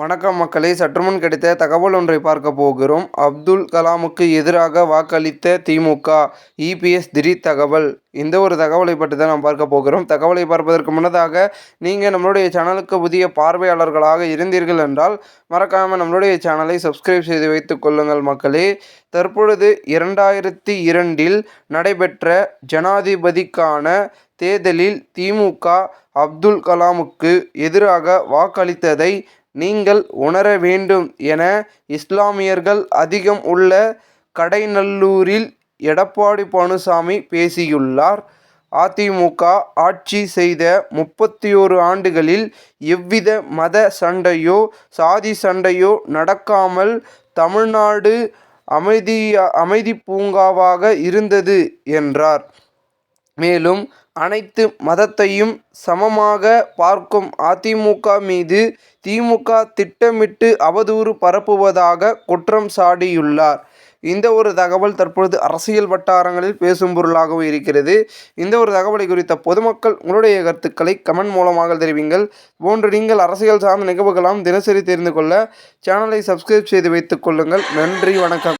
வணக்கம் மக்களை சற்றுமுன் கிடைத்த தகவல் ஒன்றை பார்க்க போகிறோம். அப்துல் கலாமுக்கு எதிராக வாக்களித்த திமுக இபிஎஸ் திடீர் தகவல். இந்த ஒரு தகவலை பற்றி தான் நாம் பார்க்க போகிறோம். தகவலை பார்ப்பதற்கு முன்னதாக நீங்கள் நம்மளுடைய சேனலுக்கு புதிய பார்வையாளர்களாக இருந்தீர்கள் என்றால் மறக்காமல் நம்மளுடைய சேனலை சப்ஸ்கிரைப் செய்து வைத்துக் கொள்ளுங்கள் மக்களே. தற்பொழுது இரண்டாயிரத்தி இரண்டில் நடைபெற்ற ஜனாதிபதிக்கான தேர்தலில் திமுக அப்துல் கலாமுக்கு எதிராக வாக்களித்ததை நீங்கள் உணர வேண்டும் என இஸ்லாமியர்கள் அதிகம் உள்ள கடைநல்லூரில் எடப்பாடி பழனிசாமி பேசியுள்ளார். அதிமுக ஆட்சி செய்த முப்பத்தி ஓரு ஆண்டுகளில் எவ்வித மத சண்டையோ சாதி சண்டையோ நடக்காமல் தமிழ்நாடு அமைதி அமைதி பூங்காவாக இருந்தது என்றார். மேலும் அனைத்து மதத்தையும் சமமாக பார்க்கும் அதிமுக மீது திமுக திட்டமிட்டு அவதூறு பரப்புவதாக குற்றம் சாடியுள்ளார். இந்த ஒரு தகவல் தற்பொழுது அரசியல் வட்டாரங்களில் பேசும் பொருளாகவும் இருக்கிறது. இந்த ஒரு தகவலை குறித்த பொதுமக்கள் உங்களுடைய கருத்துக்களை கமெண்ட் மூலமாக தெரிவிங்கள். போன்று நீங்கள் அரசியல் சார்ந்த நிகழ்வுகளாம் தினசரி தெரிந்து கொள்ள சேனலை சப்ஸ்கிரைப் செய்து வைத்துக் கொள்ளுங்கள். நன்றி வணக்கம்.